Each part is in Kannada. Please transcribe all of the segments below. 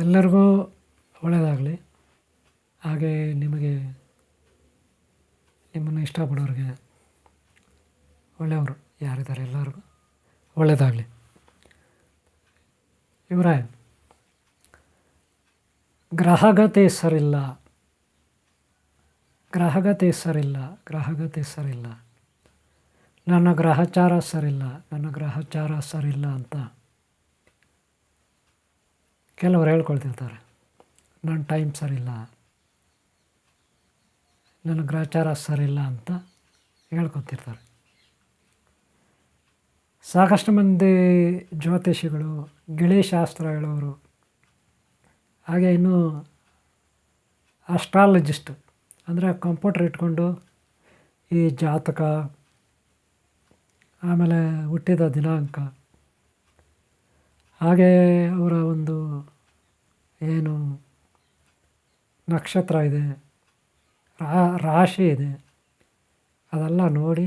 ಎಲ್ಲರಿಗೂ ಒಳ್ಳೆಯದಾಗಲಿ. ಹಾಗೆ ನಿಮಗೆ ನಿಮ್ಮನ್ನು ಇಷ್ಟಪಡೋರಿಗೆ ಒಳ್ಳೆಯವರು ಯಾರಿದ್ದಾರೆ ಎಲ್ಲರಿಗೂ ಒಳ್ಳೆಯದಾಗಲಿ. ಇವರೇ ಗ್ರಹಗತಿ ಸರಿಲ್ಲ ಗ್ರಹಗತಿ ಸರಿಲ್ಲ ಗ್ರಹಗತಿ ಸರಿಲ್ಲ ನನ್ನ ಗ್ರಹಚಾರ ಸರಿಲ್ಲ. ನನ್ನ ಗ್ರಹಚಾರ ಸರಿಲ್ಲ ಅಂತ ಕೆಲವರು ಹೇಳ್ಕೊಳ್ತಿರ್ತಾರೆ ನನ್ನ ಟೈಮ್ ಸರಿಲ್ಲ ನನ್ನ ಗ್ರಹಚಾರ ಸರಿಲ್ಲ ಅಂತ ಹೇಳ್ಕೊತಿರ್ತಾರೆ. ಸಾಕಷ್ಟು ಮಂದಿ ಜ್ಯೋತಿಷಿಗಳು ಗಿಳಿಶಾಸ್ತ್ರ ಹೇಳೋರು, ಹಾಗೆ ಇನ್ನೂ ಅಸ್ಟ್ರಾಲಜಿಸ್ಟ್ ಅಂದರೆ ಕಂಪ್ಯೂಟರ್ ಇಟ್ಕೊಂಡು ಈ ಜಾತಕ, ಆಮೇಲೆ ಹುಟ್ಟಿದ ದಿನಾಂಕ ಹಾಗೆ ಅವರ ಒಂದು ಏನು ನಕ್ಷತ್ರ ಇದೆ ರಾಶಿ ಇದೆ, ಅದೆಲ್ಲ ನೋಡಿ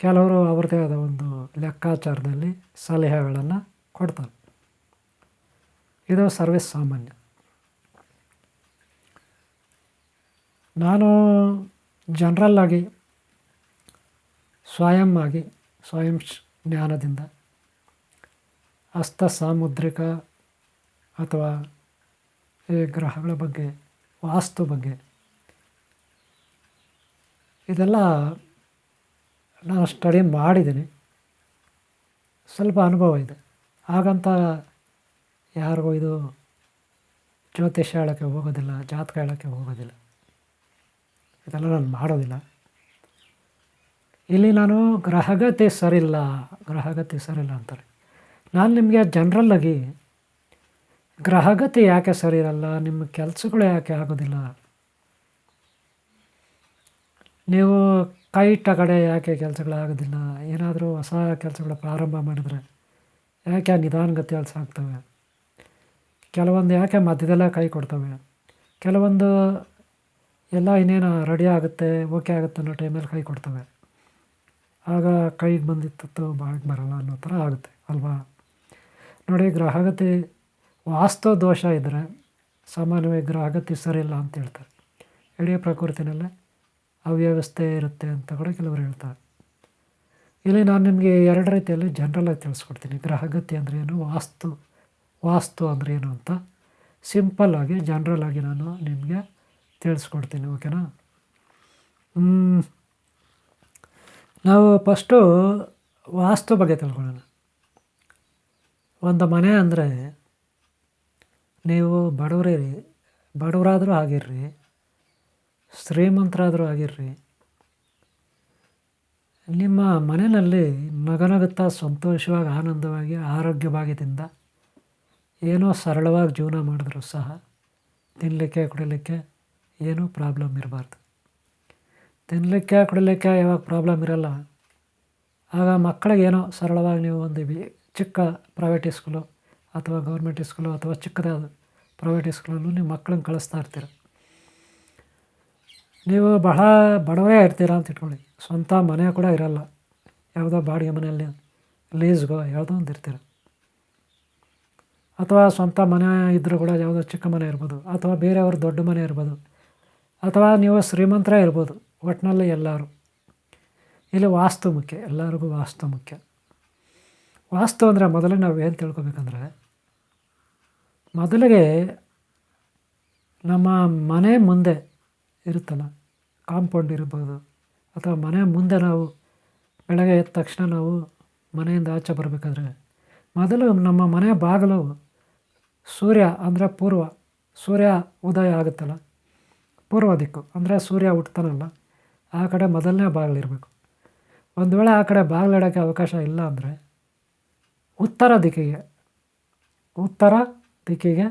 ಕೆಲವರು ಅವ್ರದ್ದೇ ಆದ ಒಂದು ಲೆಕ್ಕಾಚಾರದಲ್ಲಿ ಸಲಹೆಗಳನ್ನು ಕೊಡ್ತಾರೆ. ಇದು ಸರ್ವಿಸ್ ಸಾಮಾನ್ಯ. ನಾನು ಜನರಲ್ಲಾಗಿ ಸ್ವಯಂ ಆಗಿ, ಸ್ವಯಂ ಜ್ಞಾನದಿಂದ ಹಸ್ತ ಸಾಮುದ್ರಿಕ ಅಥವಾ ಈ ಗ್ರಹಗಳ ಬಗ್ಗೆ, ವಾಸ್ತು ಬಗ್ಗೆ. ಇದೆಲ್ಲ ನಾನು ಸ್ಟಡಿ ಮಾಡಿದ್ದೀನಿ. ಸ್ವಲ್ಪ ಅನುಭವ ಇದೆ. ಹಾಗಂತ ಯಾರಿಗೂ ಇದು ಜ್ಯೋತಿಷ್ಯ ಹೇಳೋಕ್ಕೆ ಹೋಗೋದಿಲ್ಲ, ಜಾತಕ ಹೇಳೋಕ್ಕೆ ಹೋಗೋದಿಲ್ಲ. ಇದೆಲ್ಲ ನಾನು ಮಾಡೋದಿಲ್ಲ. ಇಲ್ಲಿ ನಾನು ಗ್ರಹಗತಿ ಸರಿಲ್ಲ ಗ್ರಹಗತಿ ಸರಿಲ್ಲ ಅಂತಾರೆ. ನಾನು ನಿಮಗೆ ಜನ್ರಲ್ಲಾಗಿ ಗ್ರಹಗತಿ ಯಾಕೆ ಸರಿ ಇರಲ್ಲ ನಿಮ್ಮ ಕೆಲಸಗಳು ಯಾಕೆ ಆಗೋದಿಲ್ಲ? ನೀವು ಕೈ ಕಡೆ ಯಾಕೆ ಕೆಲಸಗಳಾಗೋದಿಲ್ಲ ಏನಾದರೂ ಹೊಸ ಕೆಲಸಗಳು ಪ್ರಾರಂಭ ಮಾಡಿದ್ರೆ ಯಾಕೆ ನಿಧಾನಗತಿಯಲ್ಲಿ ಆಗ್ತವೆ? ಕೆಲವೊಂದು ಯಾಕೆ ಮಧ್ಯದಲ್ಲೇ ಕೈ ಕೊಡ್ತವೆ? ಕೆಲವೊಂದು ಎಲ್ಲ ಇನ್ನೇನು ರೆಡಿ ಆಗುತ್ತೆ ಓಕೆ ಆಗುತ್ತೆ ಅನ್ನೋ ಟೈಮಲ್ಲಿ ಕೈ ಕೊಡ್ತವೆ. ಆಗ ಕೈಗೆ ಬಂದಿತ್ತು ಬಾಯಿಗೆ ಬರಲ್ಲ ಅನ್ನೋ ಥರ ಆಗುತ್ತೆ, ಅಲ್ವಾ? ನೋಡಿ ಗ್ರಹಗತಿ ವಾಸ್ತು ದೋಷ ಇದ್ದರೆ ಸಾಮಾನ್ಯವಾಗಿ ಗ್ರಹಗತಿ ಸರಿಯಿಲ್ಲ ಅಂತ ಹೇಳ್ತಾರೆ. ಇಡೀ ಪ್ರಕೃತಿನಲ್ಲೇ ಅವ್ಯವಸ್ಥೆ ಇರುತ್ತೆ ಅಂತ ಕೂಡ ಕೆಲವರು ಹೇಳ್ತಾರೆ. ಇಲ್ಲಿ ನಾನು ನಿಮಗೆ ಎರಡು ರೀತಿಯಲ್ಲಿ ಜನರಲಾಗಿ ತಿಳಿಸ್ಕೊಡ್ತೀನಿ. ಗ್ರಹಗತಿ ಅಂದರೆ ಏನು, ವಾಸ್ತು ವಾಸ್ತು ಅಂದರೆ ಏನು ಅಂತ. ಸಿಂಪಲ್ಲಾಗಿ ಜನ್ರಲಾಗಿ ನಾನು ನಿಮಗೆ ತಿಳಿಸ್ಕೊಡ್ತೀನಿ ಓಕೆನಾ ನಾವು ಫಸ್ಟು ವಾಸ್ತು ಬಗ್ಗೆ ತಿಳ್ಕೊಳ್ಳೋಣ. ಒಂದು ಮನೆ ಅಂದರೆ ನೀವು ಬಡವರಿರಿ ಬಡವರಾದರೂ ಆಗಿರ್ರಿ, ಶ್ರೀಮಂತರಾದರೂ ಆಗಿರ್ರಿ. ನಿಮ್ಮ ಮನೆಯಲ್ಲಿ ನಗನಗುತ್ತಾ ಸಂತೋಷವಾಗಿ, ಆನಂದವಾಗಿ ಆರೋಗ್ಯವಾಗಿದಿಂದ ಏನೋ ಸರಳವಾಗಿ ಜೀವನ ಮಾಡಿದ್ರು ಸಹ ತಿನ್ನಲಿಕ್ಕೆ ಕುಡಿಲಿಕ್ಕೆ ಏನೂ ಪ್ರಾಬ್ಲಮ್ ಇರಬಾರ್ದು. ತಿನ್ನಲಿಕ್ಕೆ ಕುಡಿಲಿಕ್ಕೆ ಯಾವಾಗ ಪ್ರಾಬ್ಲಮ್ ಇರೋಲ್ಲ ಆಗ ಮಕ್ಕಳಿಗೆ ಏನೋ ಸರಳವಾಗಿ ನೀವು ಒಂದು ಚಿಕ್ಕ ಪ್ರೈವೇಟ್ ಸ್ಕೂಲು ಅಥವಾ ಗೌರ್ಮೆಂಟ್ ಸ್ಕೂಲು ಅಥವಾ ಚಿಕ್ಕದಾದ ಪ್ರೈವೇಟ್ ಸ್ಕೂಲಲ್ಲೂ ನೀವು ಮಕ್ಕಳನ್ನ ಕಳಿಸ್ತಾ ಇರ್ತೀರ. ನೀವು ಬಹಳ ಬಡವರೇ ಇರ್ತೀರ ಅಂತ ಇಟ್ಕೊಳ್ಳಿ. ಸ್ವಂತ ಮನೆ ಕೂಡ ಇರಲ್ಲ. ಯಾವುದೋ ಬಾಡಿಗೆ ಮನೆಯಲ್ಲಿ ಲೀಸ್ಗೋ ಯಾವುದೋ ಒಂದು ಇರ್ತೀರ. ಅಥವಾ ಸ್ವಂತ ಮನೆ ಇದ್ದರೂ ಕೂಡ ಯಾವುದೋ ಚಿಕ್ಕ ಮನೆ ಇರ್ಬೋದು. ಅಥವಾ ಬೇರೆಯವ್ರ ದೊಡ್ಡ ಮನೆ ಇರ್ಬೋದು. ಅಥವಾ ನೀವು ಶ್ರೀಮಂತರೇ ಇರ್ಬೋದು. ಒಟ್ಟಿನಲ್ಲಿ ಎಲ್ಲರೂ. ಇಲ್ಲಿ ವಾಸ್ತು ಮುಖ್ಯ, ಎಲ್ಲರಿಗೂ ವಾಸ್ತು ಮುಖ್ಯ. ವಾಸ್ತು ಅಂದರೆ ಮೊದಲೇ ನಾವು ಏನು ತಿಳ್ಕೊಬೇಕಂದ್ರೆ, ಮೊದಲಿಗೆ ನಮ್ಮ ಮನೆ ಮುಂದೆ ಇರುತ್ತಲ್ಲ, ಕಾಂಪೌಂಡ್ ಇರ್ಬೋದು, ಅಥವಾ ಮನೆ ಮುಂದೆ ನಾವು ಬೆಳಗ್ಗೆ ಎದ್ದ ತಕ್ಷಣ ನಾವು ಮನೆಯಿಂದ ಆಚೆ ಬರಬೇಕಾದ್ರೆ, ಮೊದಲು ನಮ್ಮ ಮನೆ ಬಾಗಿಲು ಸೂರ್ಯ ಅಂದರೆ ಪೂರ್ವ, ಸೂರ್ಯ ಉದಯ ಆಗುತ್ತಲ್ಲ, ಪೂರ್ವ ದಿಕ್ಕು, ಅಂದರೆ ಸೂರ್ಯ ಹುಟ್ತಾನಲ್ಲ ಆ ಕಡೆ ಮೊದಲನೇ ಬಾಗಿಲಿರಬೇಕು ಒಂದು ವೇಳೆ ಆ ಕಡೆ ಬಾಗಿಲಿಡೋಕ್ಕೆ ಅವಕಾಶ ಇಲ್ಲ ಅಂದರೆ ಉತ್ತರ ದಿಕ್ಕಿಗೆ ಉತ್ತರ ದಿಕ್ಕಿಗೆ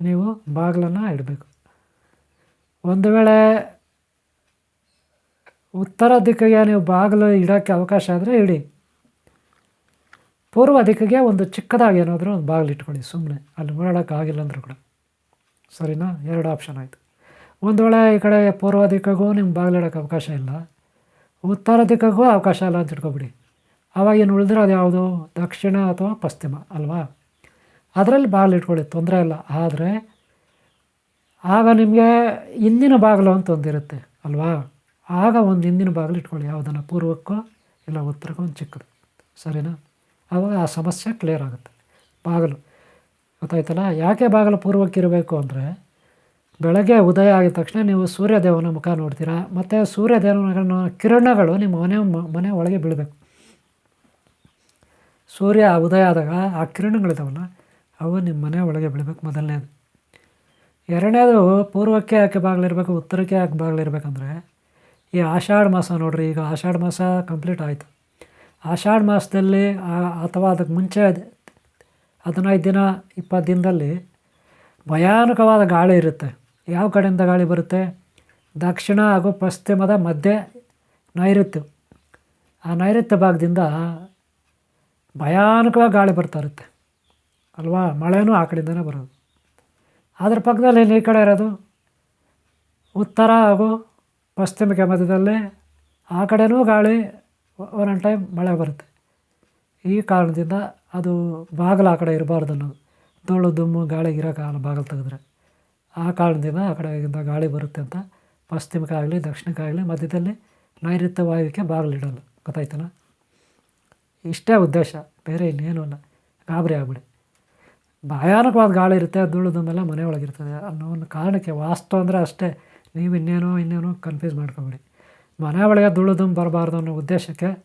ನೀವು ಬಾಗಿಲನ್ನು ಇಡಬೇಕು. ಒಂದು ವೇಳೆ ಉತ್ತರ ದಿಕ್ಕಿಗೆ ನೀವು ಬಾಗಿಲು ಇಡೋಕ್ಕೆ ಅವಕಾಶ ಆದರೆ ಇಡಿ. ಪೂರ್ವ ದಿಕ್ಕಿಗೆ ಒಂದು ಚಿಕ್ಕದಾಗಿ ಏನಾದರೂ ಒಂದು ಬಾಗಿಲು ಇಟ್ಕೊಳ್ಳಿ ಸುಮ್ಮನೆ ಅಲ್ಲಿ ಓಡಾಡೋಕ್ಕಾಗಿಲ್ಲ ಅಂದರೂ ಕೂಡ. ಸರಿನಾ? ಎರಡು ಆಪ್ಷನ್ ಆಯಿತು. ಒಂದು ವೇಳೆ ಈ ಕಡೆ ಪೂರ್ವ ದಿಕ್ಕಿಗೂ ನಿಮ್ಗೆ ಬಾಗಿಲಿಡೋಕ್ಕೆ ಅವಕಾಶ ಇಲ್ಲ. ಉತ್ತರ ದಿಕ್ಕಕ್ಕೂ ಅವಕಾಶ ಇಲ್ಲ ಅಂತ ಇಟ್ಕೊಬಿಡಿ ಅವಾಗ ಏನು ಅದು ಯಾವುದು? ದಕ್ಷಿಣ ಅಥವಾ ಪಶ್ಚಿಮ ಅಲ್ವಾ? ಅದರಲ್ಲಿ ಬಾಗಿಲು ಇಟ್ಕೊಳ್ಳಿ, ತೊಂದರೆ ಇಲ್ಲ. ಆದರೆ ಆಗ ನಿಮಗೆ ಹಿಂದಿನ ಬಾಗಿಲು ಅಂತ ಒಂದಿರುತ್ತೆ ಅಲ್ವಾ? ಆಗ ಒಂದು ಹಿಂದಿನ ಬಾಗಿಲು ಇಟ್ಕೊಳ್ಳಿ. ಯಾವುದನ್ನು ಪೂರ್ವಕ್ಕೋ ಇಲ್ಲ ಉತ್ತರಕ್ಕೋ ಒಂದು ಚಿಕ್ಕದು. ಸರಿನಾ? ಆವಾಗ ಆ ಸಮಸ್ಯೆ ಕ್ಲಿಯರ್ ಆಗುತ್ತೆ. ಬಾಗಿಲು ಗೊತ್ತಾಯ್ತಲ್ಲ? ಯಾಕೆ ಬಾಗಿಲು ಪೂರ್ವಕ್ಕೆ ಇರಬೇಕು ಅಂದರೆ ಬೆಳಗ್ಗೆ ಉದಯ ಆಗಿದ ತಕ್ಷಣ ನೀವು ಸೂರ್ಯದೇವನ ಮುಖ ನೋಡ್ತೀರಾ, ಮತ್ತು ಸೂರ್ಯದೇವನ ಕಿರಣಗಳು ನಿಮ್ಮ ಮನೆ ಮನೆ ಒಳಗೆ ಬೀಳಬೇಕು. ಸೂರ್ಯ ಉದಯ ಆದಾಗ ಆ ಕಿರಣಗಳಿದಾವಲ್ಲ ಅವು ನಿಮ್ಮ ಮನೆ ಒಳಗೆ ಬೀಳಬೇಕು ಮೊದಲನೇದು. ಎರಡನೇದು ಪೂರ್ವಕ್ಕೆ ಯಾಕೆ ಬಾಗಿಲಿರಬೇಕು, ಉತ್ತರಕ್ಕೆ ಯಾಕೆ ಬಾಗಿಲಿರ್ಬೇಕಂದ್ರೆ, ಈ ಆಷಾಢ ಮಾಸ ನೋಡ್ರಿ, ಈಗ ಆಷಾಢ ಮಾಸ ಕಂಪ್ಲೀಟ್ ಆಯಿತು. ಆಷಾಢ ಮಾಸದಲ್ಲಿ ಅಥವಾ ಅದಕ್ಕೆ ಮುಂಚೆ ಹದಿನೈದು ದಿನ, ಇಪ್ಪತ್ತು ದಿನದಲ್ಲಿ ಭಯಾನಕವಾದ ಗಾಳಿ ಇರುತ್ತೆ. ಯಾವ ಕಡೆಯಿಂದ ಗಾಳಿ ಬರುತ್ತೆ? ದಕ್ಷಿಣ ಹಾಗೂ ಪಶ್ಚಿಮದ ಮಧ್ಯೆ ನೈಋತ್ಯ. ಆ ನೈಋತ್ಯ ಭಾಗದಿಂದ ಭಯಾನಕವಾಗಿ ಗಾಳಿ ಬರ್ತಾ ಇರುತ್ತೆ. ಅಲ್ವಾ? ಮಳೆನೂ ಆ ಕಡೆಯಿಂದನೇ ಬರೋದು. ಅದ್ರ ಪಕ್ಕದಲ್ಲಿ ಈ ಕಡೆ ಇರೋದು ಉತ್ತರ ಹಾಗೂ ಪಶ್ಚಿಮಕ್ಕೆ ಮಧ್ಯದಲ್ಲಿ ಆ ಕಡೆನೂ ಗಾಳಿ ಒಂದೊಂದು ಟೈಮ್ ಮಳೆ ಬರುತ್ತೆ. ಈ ಕಾರಣದಿಂದ ಅದು ಬಾಗಿಲು ಆ ಕಡೆ ಇರಬಾರ್ದು ಅನ್ನೋದು. ಧೂಳು ದುಮ್ಮು ಗಾಳಿ ಇರೋಕ್ಕಾಗಲ್ಲ ಬಾಗಿಲು ತೆಗೆದ್ರೆ. ಆ ಕಾರಣದಿಂದ ಆ ಕಡೆಯಿಂದ ಗಾಳಿ ಬರುತ್ತೆ ಅಂತ ಪಶ್ಚಿಮಕ್ಕಾಗಲಿ, ದಕ್ಷಿಣಕ್ಕಾಗಲಿ, ಮಧ್ಯದಲ್ಲಿ ನೈಋತ್ಯ ವಾಯುವಿಗೆ ಬಾಗಿಲು ಇಡಲ್ಲ ಗೊತ್ತಾಯ್ತಲ್ಲ? ಇಷ್ಟೇ ಉದ್ದೇಶ. ಬೇರೆ ಇನ್ನೇನೂ ಅಲ್ಲ ಗಾಬರಿ ಆಗ್ಬಿಡಿ. ಭಯಾನಕವಾದ ಗಾಳಿ ಇರುತ್ತೆ ಧೂಳು ಮನೆಯೊಳಗಿರ್ತದೆ ಅನ್ನೋ ಒಂದು ಕಾರಣಕ್ಕೆ ವಾಸ್ತು ಅಂದರೆ ಅಷ್ಟೇ. ನೀವು ಇನ್ನೇನೋ ಇನ್ನೇನೋ ಕನ್ಫ್ಯೂಸ್ ಮಾಡ್ಕೊಬೇಡಿ. ಮನೆ ಒಳಗೆ ಧೂಳು ದುಮ್ ಬರಬಾರ್ದು ಅನ್ನೋ ಉದ್ದೇಶಕ್ಕೆ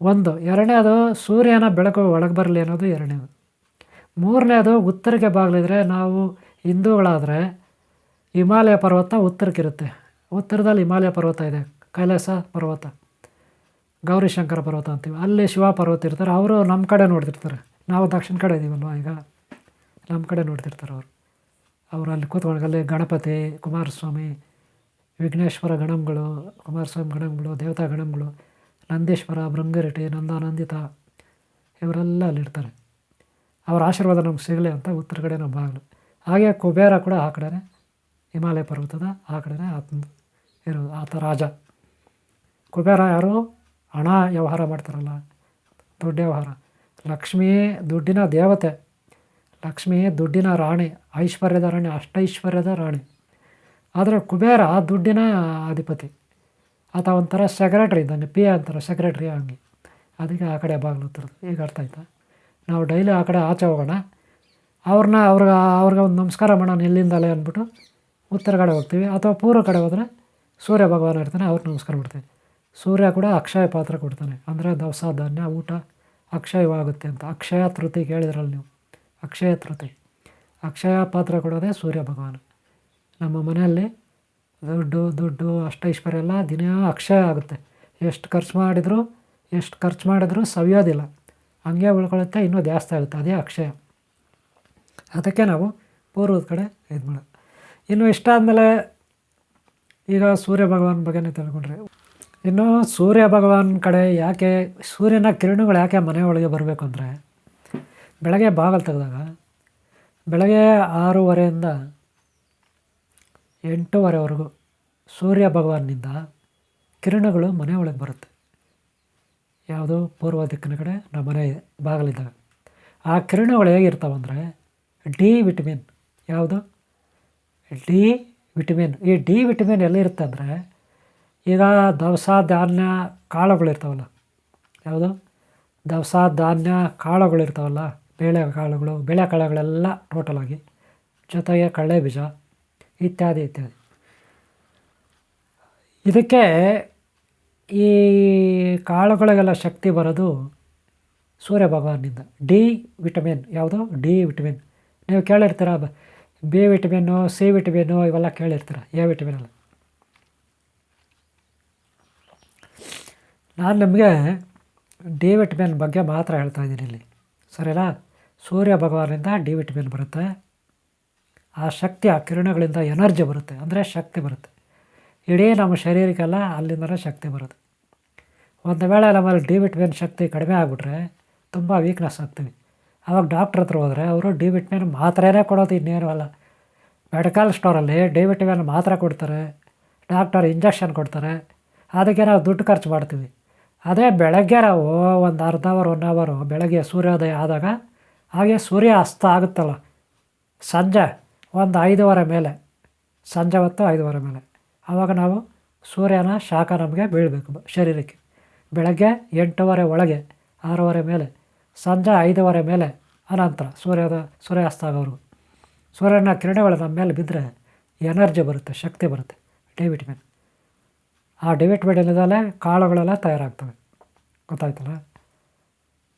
ಒಂದು, ಎರಡನೇದು ಸೂರ್ಯನ ಬೆಳಕು ಒಳಗೆ ಬರಲಿ ಅನ್ನೋದು ಎರಡನೇದು. ಮೂರನೇದು, ಉತ್ತರಕ್ಕೆ ಬಾಗಿಲಿದ್ರೆ ನಾವು ಹಿಂದೂಗಳಾದರೆ ಹಿಮಾಲಯ ಪರ್ವತ ಉತ್ತರಕ್ಕಿರುತ್ತೆ. ಉತ್ತರದಲ್ಲಿ ಹಿಮಾಲಯ ಪರ್ವತ ಇದೆ. ಕೈಲಾಸ ಪರ್ವತ ಗೌರಿಶಂಕರ ಪರ್ವತ ಅಂತೀವಿ. ಅಲ್ಲಿ ಶಿವ ಪರ್ವತ ಇರ್ತಾರೆ. ಅವರು ನಮ್ಮ ಕಡೆ ನೋಡ್ತಿರ್ತಾರೆ. ನಾವು ದಕ್ಷಿಣ ಕಡೆ ಇದ್ದೀವಲ್ವ ಈಗ? ನಮ್ಮ ಕಡೆ ನೋಡ್ತಿರ್ತಾರೆ ಅವರು. ಅವರು ಅಲ್ಲಿ ಕೂತ್ಕೊಂಡು ಅಲ್ಲಿ ಗಣಪತಿ, ಕುಮಾರಸ್ವಾಮಿ, ವಿಘ್ನೇಶ್ವರ ಗಣಂಗಳು, ಕುಮಾರಸ್ವಾಮಿ ಗಣಂಗಳು, ದೇವತಾ ಗಣಂಗಳು, ನಂದೀಶ್ವರ ಭೃಂಗರೆಟ್ಟಿ ನಂದಾನಂದಿತ, ಇವರೆಲ್ಲ ಅಲ್ಲಿರ್ತಾರೆ. ಅವರ ಆಶೀರ್ವಾದ ನಮ್ಗೆ ಸಿಗಲಿ ಅಂತ ಉತ್ತರ ಕಡೆ ನಮ್ಮ ಬಾಗಿಲು ಹಾಗೆ ಕುಬೇರ ಕೂಡ ಆ ಕಡೆನೇ, ಹಿಮಾಲಯ ಪರ್ವತದ ಆ ಕಡೆನೇ ಆತನ ಇರೋದು, ಆತ ರಾಜ. ಕುಬೇರ ಯಾರು? ಹಣ ವ್ಯವಹಾರ ಮಾಡ್ತಾರಲ್ಲ, ದುಡ್ಡು ವ್ಯವಹಾರ. ಲಕ್ಷ್ಮೀ ದುಡ್ಡಿನ ದೇವತೆ, ಲಕ್ಷ್ಮೀ ದುಡ್ಡಿನ ರಾಣಿ, ಐಶ್ವರ್ಯದ ರಾಣಿ, ಅಷ್ಟೈಶ್ವರ್ಯದ ರಾಣಿ. ಆದರೆ ಕುಬೇರ ದುಡ್ಡಿನ ಅಧಿಪತಿ. ಆತ ಒಂಥರ ಸೆಕ್ರೆಟ್ರಿ ಇದ್ದಂಗೆ ಪಿ ಎ ಅಂತಾರೆ, ಸೆಕ್ರೆಟ್ರಿ ಹಂಗೆ. ಅದಕ್ಕೆ ಆ ಕಡೆ ಬಾಗಿಲು ಈಗ ಅರ್ಥ ಆಯ್ತಾ? ನಾವು ಡೈಲಿ ಆ ಕಡೆ ಆಚೆ ಹೋಗೋಣ. ಅವ್ರನ್ನ ಅವ್ರಿಗೆ ಅವ್ರಿಗೆ ಒಂದು ನಮಸ್ಕಾರ ಮಾಡೋಣ ಇಲ್ಲಿಂದಲೇ ಅಂದ್ಬಿಟ್ಟು ಉತ್ತರ ಕಡೆ ಹೋಗ್ತೀವಿ. ಅಥವಾ ಪೂರ್ವ ಕಡೆ ಹೋದರೆ ಸೂರ್ಯ ಭಗವಾನ ಇರ್ತಾನೆ, ಅವ್ರಿಗೆ ನಮಸ್ಕಾರ ಮಾಡ್ತೀವಿ. ಸೂರ್ಯ ಕೂಡ ಅಕ್ಷಯ ಪಾತ್ರ ಕೊಡ್ತಾನೆ. ಅಂದರೆ ದವಸ ಧಾನ್ಯ, ಊಟ ಅಕ್ಷಯವಾಗುತ್ತೆ ಅಂತ. ಅಕ್ಷಯ ತೃತಿ ಕೇಳಿದ್ರಲ್ಲ ನೀವು? ಅಕ್ಷಯ ತೃತಿ. ಅಕ್ಷಯ ಪಾತ್ರ ಕೊಡೋದೇ ಸೂರ್ಯ ಭಗವಾನ್. ನಮ್ಮ ಮನೆಯಲ್ಲಿ ದುಡ್ಡು ದುಡ್ಡು ಅಷ್ಟೈಶ್ವರ್ಯ ಎಲ್ಲ ದಿನ ಅಕ್ಷಯ ಆಗುತ್ತೆ. ಎಷ್ಟು ಖರ್ಚು ಮಾಡಿದರೂ, ಎಷ್ಟು ಖರ್ಚು ಮಾಡಿದ್ರೂ ಸವಿಯೋದಿಲ್ಲ. ಹಂಗೆ ಉಳ್ಕೊಳ್ಳುತ್ತೆ ಇನ್ನೂ ಜಾಸ್ತಿ ಆಗುತ್ತೆ. ಅದೇ ಅಕ್ಷಯ. ಅದಕ್ಕೆ ನಾವು ಪೂರ್ವದ ಕಡೆ ಇದು ಮಾಡೋದು ಇನ್ನು ಇಷ್ಟಾದಮೇಲೆ ಈಗ ಸೂರ್ಯ ಭಗವಾನ್ ಬಗ್ಗೆನೇ ತಿಳ್ಕೊಂಡ್ರೆ. ಇನ್ನು ಸೂರ್ಯ ಭಗವಾನ್ ಕಡೆ ಯಾಕೆ ಸೂರ್ಯನ ಕಿರಣಗಳು ಯಾಕೆ ಮನೆ ಒಳಗೆ ಬರಬೇಕು ಅಂದರೆ, ಬೆಳಗ್ಗೆ ಬಾಗಿಲು ತೆಗೆದಾಗ ಬೆಳಗ್ಗೆ ಆರೂವರೆಯಿಂದ ಎಂಟೂವರೆವರೆಗೂ ಸೂರ್ಯ ಭಗವಾನ್ನಿಂದ ಕಿರಣಗಳು ಮನೆ ಒಳಗೆ ಬರುತ್ತೆ. ಯಾವುದು ಪೂರ್ವ ದಿಕ್ಕಿನ ಕಡೆ, ನಮ್ಮ ಮನೆ ಬಾಗಿಲಿದ್ದಾಗ. ಆ ಕಿರಣಗಳು ಹೇಗಿರ್ತಾವಂದರೆ ಡಿ ವಿಟಮಿನ್ ಯಾವುದು? ಡಿ ವಿಟಮಿನ್ ಈ ಡಿ ವಿಟಮಿನ್ ಎಲ್ಲಿರುತ್ತೆ ಅಂದರೆ, ಈಗ ದವಸ ಧಾನ್ಯ ಕಾಳುಗಳಿರ್ತಾವಲ್ಲ ಯಾವುದು? ದವಸ ಧಾನ್ಯ ಕಾಳುಗಳಿರ್ತಾವಲ್ಲ ಬೇಳೆ ಕಾಳುಗಳು, ಬೇಳೆ ಕಾಳುಗಳೆಲ್ಲ ಟೋಟಲಾಗಿ ಜೊತೆಗೆ ಕಡಲೆ ಬೀಜ, ಇತ್ಯಾದಿ ಇತ್ಯಾದಿ. ಇದಕ್ಕೆ ಈ ಕಾಳುಗಳಿಗೆಲ್ಲ ಶಕ್ತಿ ಬರೋದು ಸೂರ್ಯ ಭಗವಾನಿಂದ ಡಿ ವಿಟಮಿನ್ ಯಾವುದು? ಡಿ ವಿಟಮಿನ್ ನೀವು ಕೇಳಿರ್ತೀರ ಬ- ಬಿ ವಿಟಮಿನ್ನು, ಸಿ ವಿಟಮಿನ್ನು ಇವೆಲ್ಲ ಕೇಳಿರ್ತೀರ, ಎ ವಿಟಮಿನ್ ಎಲ್ಲ. ನಾನು ನಿಮಗೆ ಡಿ ವಿಟಮಿನ್ ಬಗ್ಗೆ ಮಾತ್ರ ಹೇಳ್ತಾ ಇದ್ದೀನಿ ಇಲ್ಲಿ. ಸರಿನಾ? ಸೂರ್ಯ ಭಗವಾನಿಂದ ಡಿ ವಿಟಮಿನ್ ಬರುತ್ತೆ. ಆ ಶಕ್ತಿ, ಆ ಕಿರಣಗಳಿಂದ ಎನರ್ಜಿ ಬರುತ್ತೆ. ಅಂದರೆ ಶಕ್ತಿ ಬರುತ್ತೆ. ಇಡೀ ನಮ್ಮ ಶರೀರಕ್ಕೆಲ್ಲ ಅಲ್ಲಿಂದನೇ ಶಕ್ತಿ ಬರುತ್ತೆ. ಒಂದು ವೇಳೆ ನಮ್ಮಲ್ಲಿ ಡಿ ವಿಟಮಿನ್ ಶಕ್ತಿ ಕಡಿಮೆ ಆಗಿಬಿಟ್ರೆ, ತುಂಬ ವೀಕ್ನೆಸ್ ಆಗ್ತೀವಿ. ಆವಾಗ ಡಾಕ್ಟ್ರ್ ಹತ್ರ ಹೋದರೆ ಅವರು ಡಿ ವಿಟಮಿನ್ ಮಾತ್ರೆನೇ ಕೊಡೋದು ಇನ್ನೇನು ಅಲ್ಲ. ಮೆಡಿಕಲ್ ಸ್ಟೋರಲ್ಲಿ ಡಿ ವಿಟಮಿನ್ ಮಾತ್ರೆ ಕೊಡ್ತಾರೆ ಡಾಕ್ಟರ್ ಇಂಜೆಕ್ಷನ್ ಕೊಡ್ತಾರೆ, ಅದಕ್ಕೆ ನಾವು ದುಡ್ಡು ಖರ್ಚು ಮಾಡ್ತೀವಿ. ಅದೇ ಬೆಳಗ್ಗೆ ನಾವು ಒಂದು ಅರ್ಧ ಅವರ್ ಒನ್ ಅವರು ಬೆಳಗ್ಗೆ ಸೂರ್ಯೋದಯ ಆದಾಗ ಹಾಗೆ ಸೂರ್ಯ ಅಸ್ತ ಆಗುತ್ತಲ್ಲ, ಸಂಜೆ ಒಂದು ಐದೂವರೆ ಮೇಲೆ, ಸಂಜೆ ಹೊತ್ತು ಐದುವರೆ ಮೇಲೆ. ಆವಾಗ ನಾವು ಸೂರ್ಯನ ಶಾಖ ನಮಗೆ ಬೀಳಬೇಕು ಶರೀರಕ್ಕೆ. ಬೆಳಗ್ಗೆ ಎಂಟೂವರೆ ಒಳಗೆ, ಆರೂವರೆ ಮೇಲೆ ಸಂಜೆ ಐದುವರೆ ಮೇಲೆ ಅನಂತರ ಸೂರ್ಯದ ಸೂರ್ಯಾಸ್ತ ಆಗೋರು ಸೂರ್ಯನ ಕಿರಣಗಳು ನಮ್ಮ ಮೇಲೆ ಬಿದ್ದರೆ ಎನರ್ಜಿ ಬರುತ್ತೆ, ಶಕ್ತಿ ಬರುತ್ತೆ ಡಿ ವಿಟಮಿನ್ ಆ ಡಿ ವಿಟಮಿನ್ ಇಲ್ಲದಲ್ಲೇ ಕಾಳುಗಳೆಲ್ಲ ತಯಾರಾಗ್ತವೆ. ಗೊತ್ತಾಯ್ತಲ್ಲ?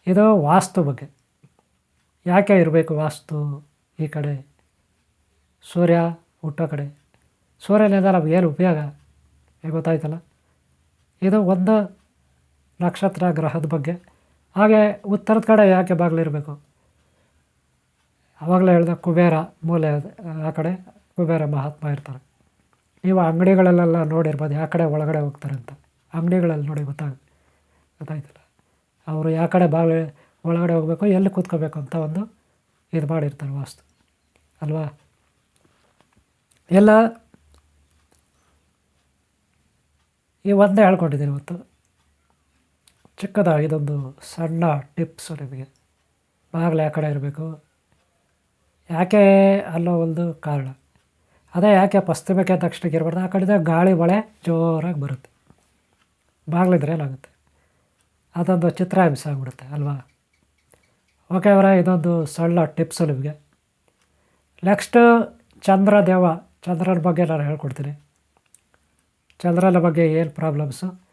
ಇದು ವಾಸ್ತು ಬಗ್ಗೆ. ಯಾಕೆ ಇರಬೇಕು ವಾಸ್ತು ಈ ಕಡೆ? ಸೂರ್ಯ ಹುಟ್ಟೋ ಕಡೆ. ಸೂರ್ಯನಿಂದ ನಮ್ಗೆ ಏನು ಉಪಯೋಗ? ಗೊತ್ತಾಯ್ತಲ್ಲ? ಇದು ಒಂದು ನಕ್ಷತ್ರ ಗ್ರಹದ ಬಗ್ಗೆ. ಹಾಗೆ ಉತ್ತರದ ಕಡೆ ಯಾಕೆ ಬಾಗಿಲಿರಬೇಕು ಆವಾಗಲೇ ಹೇಳಿದ ಕುಬೇರ ಮೂಲೆ ಆ ಕಡೆ ಕುಬೇರ ಮಹಾತ್ಮ ಇರ್ತಾರೆ. ನೀವು ಅಂಗಡಿಗಳಲ್ಲೆಲ್ಲ ನೋಡಿರ್ಬೋದು, ಯಾವ ಕಡೆ ಒಳಗಡೆ ಹೋಗ್ತಾರೆ ಅಂತ. ಅಂಗಡಿಗಳಲ್ಲಿ ನೋಡಿ ಗೊತ್ತಾಗ, ಗೊತ್ತಾಯ್ತಲ್ಲ. ಅವರು ಯಾವ ಕಡೆ ಬಾಗಿಲು ಒಳಗಡೆ ಹೋಗಬೇಕು, ಎಲ್ಲಿ ಕೂತ್ಕೋಬೇಕು ಅಂತ ಒಂದು ಇದು ಮಾಡಿರ್ತಾರೆ ವಾಸ್ತು. ಅಲ್ವಾ? ಎಲ್ಲ ಈ ಒಂದೇ ಹೇಳ್ಕೊಂಡಿದ್ದೀನಿ ಇವತ್ತು. ಚಿಕ್ಕದಾಗಿ ಇದೊಂದು ಸಣ್ಣ ಟಿಪ್ಸು ನಿಮಗೆ. ಬಾಗಿಲು ಯಾವ ಕಡೆ ಇರಬೇಕು. ಯಾಕೆ ಅಲ್ಲೋ ಒಂದು ಕಾರಣ. ಅದೇ ಯಾಕೆ ಪಶ್ಚಿಮಕ್ಕೆ ದಕ್ಷಿಣಕ್ಕೆ ಇರಬಾರ್ದು, ಆ ಕಡೆಯಿಂದ ಗಾಳಿ, ಮಳೆ ಜೋರಾಗಿ ಬರುತ್ತೆ. ಬಾಗಿಲಿದ್ರೆ ಏನಾಗುತ್ತೆ? ಅದೊಂದು ಚಿತ್ರ ಹಿಂಸೆ ಆಗ್ಬಿಡುತ್ತೆ, ಅಲ್ವಾ? ಓಕೆ ಅವರ, ಇದೊಂದು ಸಣ್ಣ ಟಿಪ್ಸು ನಿಮಗೆ. ನೆಕ್ಸ್ಟು ಚಂದ್ರದೇವ ಚಂದ್ರನ ಬಗ್ಗೆ ನಾನು ಹೇಳ್ಕೊಡ್ತೀನಿ. ಚಂದ್ರನ ಬಗ್ಗೆ ಏನು ಪ್ರಾಬ್ಲಮ್ಸು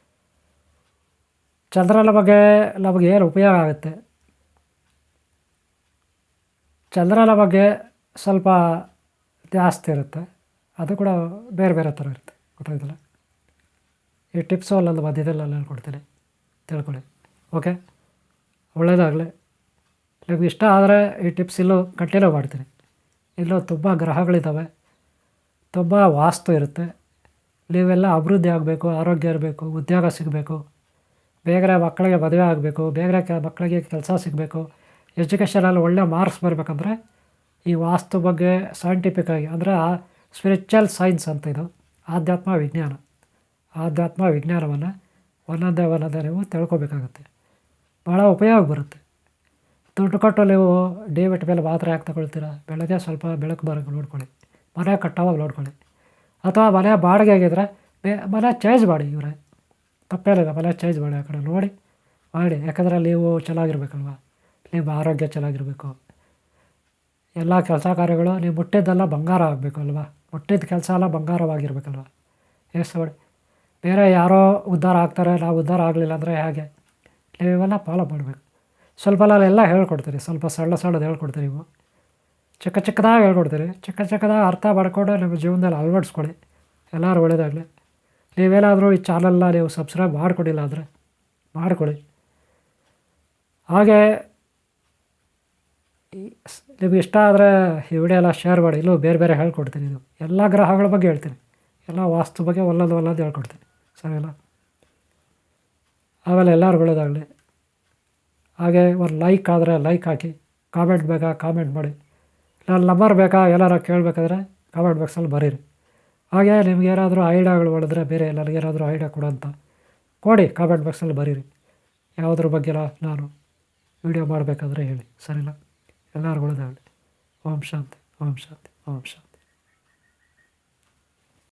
ಚಂದ್ರನ ಬಗ್ಗೆ ನಮಗೆ ಏನು ಉಪಯೋಗ ಆಗುತ್ತೆ? ಚಂದ್ರನ ಬಗ್ಗೆ ಸ್ವಲ್ಪ ಜಾಸ್ತಿ ಇರುತ್ತೆ. ಅದು ಕೂಡ ಬೇರೆ ಬೇರೆ ಥರ ಇರುತ್ತೆ. ಗೊತ್ತಾಯ್ತಲ್ಲ? ಈ ಟಿಪ್ಸು ಅಲ್ಲೊಂದು ಮಧ್ಯದಲ್ಲಿ ನಾನು ಹೇಳ್ಕೊಡ್ತೀನಿ. ತಿಳ್ಕೊಳ್ಳಿ. ಓಕೆ ಒಳ್ಳೆಯದಾಗಲಿ ನಿಮ್ಗೆ ಇಷ್ಟ ಆದರೆ ಈ ಟಿಪ್ಸ್ ಇಲ್ಲೂ ಕಂಟಿನ್ಯೂ ಮಾಡ್ತೀನಿ. ಇಲ್ಲೂ ತುಂಬ ಗ್ರಹಗಳಿದ್ದಾವೆ ತುಂಬ ವಾಸ್ತು ಇರುತ್ತೆ. ನೀವೆಲ್ಲ ಅಭಿವೃದ್ಧಿ ಆಗಬೇಕು, ಆರೋಗ್ಯ ಇರಬೇಕು, ಉದ್ಯೋಗ ಸಿಗಬೇಕು. ಬೇಗನೆ ಮಕ್ಕಳಿಗೆ ಮದುವೆ ಆಗಬೇಕು, ಬೇಗನೆ ಕೆ ಮಕ್ಕಳಿಗೆ ಕೆಲಸ ಸಿಗಬೇಕು, ಎಜುಕೇಷನಲ್ಲಿ ಒಳ್ಳೆ ಮಾರ್ಕ್ಸ್ ಬರಬೇಕಂದ್ರೆ ಈ ವಾಸ್ತು ಬಗ್ಗೆ ಸೈಂಟಿಫಿಕ್ ಆಗಿ ಅಂದರೆ ಸ್ಪಿರಿಚುವಲ್ ಸೈನ್ಸ್ ಅಂತ ಇದು, ಆಧ್ಯಾತ್ಮ ವಿಜ್ಞಾನ. ಆಧ್ಯಾತ್ಮ ವಿಜ್ಞಾನವನ್ನು ಒಂದೊಂದೇ ಒಂದೊಂದೇ ನೀವು ತಿಳ್ಕೊಬೇಕಾಗುತ್ತೆ. ಭಾಳ ಉಪಯೋಗ ಬರುತ್ತೆ. ದುಡ್ಡು ಕೊಟ್ಟು ನೀವು ಡೇ ಬಿಟ್ಟ ಮೇಲೆ ಮಾತ್ರೆ ಯಾಕೆ ತಗೊಳ್ತೀರಾ? ಬೆಳಗ್ಗೆ ಸ್ವಲ್ಪ ಬೆಳಕು ಬರೋಂಗೆ ನೋಡ್ಕೊಳ್ಳಿ. ಮನೆ ಕಟ್ಟೋವಾಗ ನೋಡ್ಕೊಳ್ಳಿ. ಅಥವಾ ಮನೆ ಬಾಡಿಗೆ ಆಗಿದ್ರೆ ಮನೆ ಚೇಂಜ್ ಮಾಡಿ ಇವರೇ. ತಪ್ಪೇನಿಲ್ಲ ಮನೆ ಚೇಂಜ್ ಮಾಡಿ ಆ ಕಡೆ ನೋಡಿ, ಮಾಡಿ. ಯಾಕಂದರೆ ನೀವು ಚೆನ್ನಾಗಿರ್ಬೇಕಲ್ವ? ನಿಮ್ಮ ಆರೋಗ್ಯ ಚೆನ್ನಾಗಿರಬೇಕು. ಎಲ್ಲ ಕೆಲಸ ಕಾರ್ಯಗಳು, ನೀವು ಮುಟ್ಟಿದ್ದೆಲ್ಲ ಬಂಗಾರ ಆಗಬೇಕು ಅಲ್ವಾ? ಮುಟ್ಟಿದ ಕೆಲಸ ಎಲ್ಲ ಬಂಗಾರವಾಗಿರ್ಬೇಕಲ್ವ? ಎಷ್ಟು ಮಾಡಿ ಬೇರೆ ಯಾರೋ ಉದ್ಧಾರ ಆಗ್ತಾರೆ, ನಾವು ಉದ್ಧಾರ ಆಗಲಿಲ್ಲ ಅಂದರೆ ಹೇಗೆ? ನೀವು ಫಾಲೋ ಮಾಡಬೇಕು. ಸ್ವಲ್ಪ ಎಲ್ಲ ಹೇಳ್ಕೊಡ್ತೀರಿ. ಸ್ವಲ್ಪ ಸಣ್ಣ ಸಣ್ಣದು ಹೇಳ್ಕೊಡ್ತೀರಿ ನೀವು. ಚಿಕ್ಕ ಚಿಕ್ಕದಾಗ ಹೇಳ್ಕೊಡ್ತೀರಿ. ಚಿಕ್ಕ ಚಿಕ್ಕದಾಗ ಅರ್ಥ ಮಾಡಿಕೊಂಡು ನಿಮ್ಮ ಜೀವನದಲ್ಲಿ ಅಳವಡಿಸ್ಕೊಳ್ಳಿ. ಎಲ್ಲರೂ ಒಳ್ಳೆಯದಾಗಲಿ ನೀವೇನಾದರೂ ಈ ಚಾನಲ್ನ ನೀವು ಸಬ್ಸ್ಕ್ರೈಬ್ ಮಾಡಿಕೊಡಿಲ್ಲ ಅಂದರೆ ಮಾಡಿಕೊಡಿ. ಹಾಗೆ ನಿಮ್ಗೆ ಇಷ್ಟ ಆದರೆ ಈ ವಿಡಿಯೋ ಎಲ್ಲ ಶೇರ್ ಮಾಡಿ ಇಲ್ಲೂ ಬೇರೆ ಬೇರೆ ಹೇಳ್ಕೊಡ್ತೀನಿ ಇದು. ಎಲ್ಲ ಗ್ರಹಗಳ ಬಗ್ಗೆ ಹೇಳ್ತೀನಿ. ಎಲ್ಲ ವಾಸ್ತು ಬಗ್ಗೆ ಒಲ್ಲದು ಒಲ್ಲದು ಹೇಳ್ಕೊಡ್ತೀನಿ. ಸರಿಯಲ್ಲ ಆಮೇಲೆ ಎಲ್ಲರೂ ಒಳ್ಳೇದಾಗಲಿ ಹಾಗೆ ಒಂದು ಲೈಕ್ ಆದರೆ ಲೈಕ್ ಹಾಕಿ ಕಾಮೆಂಟ್ ಬೇಕಾ ಕಾಮೆಂಟ್ ಮಾಡಿ. ನಾನು ನಂಬರ್ ಬೇಕಾ ಎಲ್ಲರ ಕೇಳಬೇಕಾದ್ರೆ ಕಾಮೆಂಟ್ ಬಾಕ್ಸಲ್ಲಿ ಬರೀರಿ. ಹಾಗೆ ನಿಮ್ಗೆ ಏನಾದರೂ ಐಡಿಯಾಗಳು ಹೊಡೆದ್ರೆ ಬೇರೆ ನನಗೇನಾದರೂ ಐಡಿಯಾ ಕೊಡು ಅಂತ ಕೊಡಿ ಕಾಮೆಂಟ್ ಬಾಕ್ಸಲ್ಲಿ ಬರೀರಿ. ಯಾವುದ್ರ ಬಗ್ಗೆ ನಾನು ವಿಡಿಯೋ ಮಾಡಬೇಕಾದ್ರೆ ಹೇಳಿ. ಸರಿನಾ? ಎಲ್ಲರೂ ಒಳ್ಳೆಯದಾಗಲಿ ಓಂ ಶಾಂತಿ ಓಂ ಶಾಂತಿ ಓಂ ಶಾಂತಿ.